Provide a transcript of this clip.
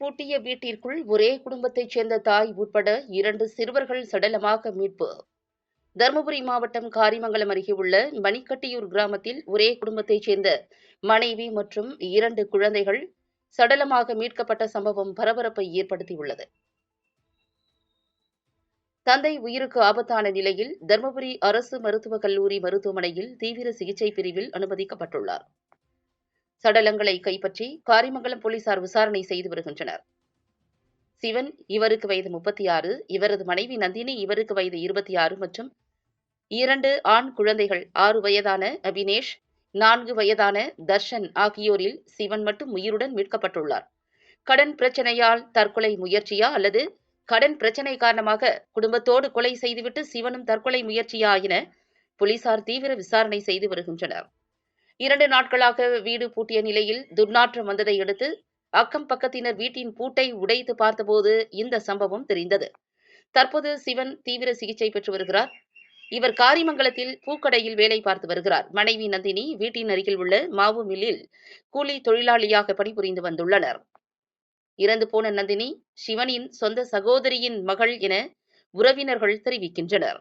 பூட்டிய வீட்டிற்குள் ஒரே குடும்பத்தைச் சேர்ந்த தாய் உட்பட இரண்டு சிறுவர்கள் சடலமாக மீட்பு. தருமபுரி மாவட்டம் காரிமங்கலம் அருகே உள்ள மணிக்கட்டியூர் கிராமத்தில் ஒரே குடும்பத்தைச் சேர்ந்த மனைவி மற்றும் இரண்டு குழந்தைகள் சடலமாக மீட்கப்பட்ட சம்பவம் பரபரப்பை ஏற்படுத்தியுள்ளது. தந்தை உயிருக்கு ஆபத்தான நிலையில் தருமபுரி அரசு மருத்துவக் கல்லூரி மருத்துவமனையில் தீவிர சிகிச்சை பிரிவில் அனுமதிக்கப்பட்டுள்ளார். சடலங்களை கைப்பற்றி காரிமங்கலம் போலீசார் விசாரணை செய்து வருகின்றனர். சிவன் இவருக்கு வயது முப்பத்தி ஆறு இவரது மனைவி நந்தினி இவருக்கு வயது இருபத்தி ஆறு மற்றும் இரண்டு ஆண் குழந்தைகள் ஆறு வயதான அபினேஷ் நான்கு வயதான தர்ஷன் ஆகியோரில் சிவன் மட்டும் உயிருடன் மீட்கப்பட்டுள்ளார். கடன் பிரச்சனையால் தற்கொலை முயற்சியா அல்லது கடன் பிரச்சனை காரணமாக குடும்பத்தோடு கொலை செய்துவிட்டு சிவனும் தற்கொலை முயற்சியா என போலீசார் தீவிர விசாரணை செய்து வருகின்றனர். இரண்டு நாட்களாக வீடு பூட்டிய நிலையில் துர்நாற்றம் வந்ததை அடுத்து அக்கம் பக்கத்தினர் வீட்டின் பூட்டை உடைத்து பார்த்தபோது இந்த சம்பவம் தெரிந்தது. தற்போது சிவன் தீவிர சிகிச்சை பெற்று வருகிறார். இவர் காரிமங்கலத்தில் பூக்கடையில் வேலை பார்த்து வருகிறார். மனைவி நந்தினி வீட்டின் அருகில் உள்ள மாவு மில்லில் கூலி தொழிலாளியாக பணிபுரிந்து வந்துள்ளனர். இறந்து போன நந்தினி சிவனின் சொந்த சகோதரியின் மகள் என உறவினர்கள் தெரிவிக்கின்றனர்.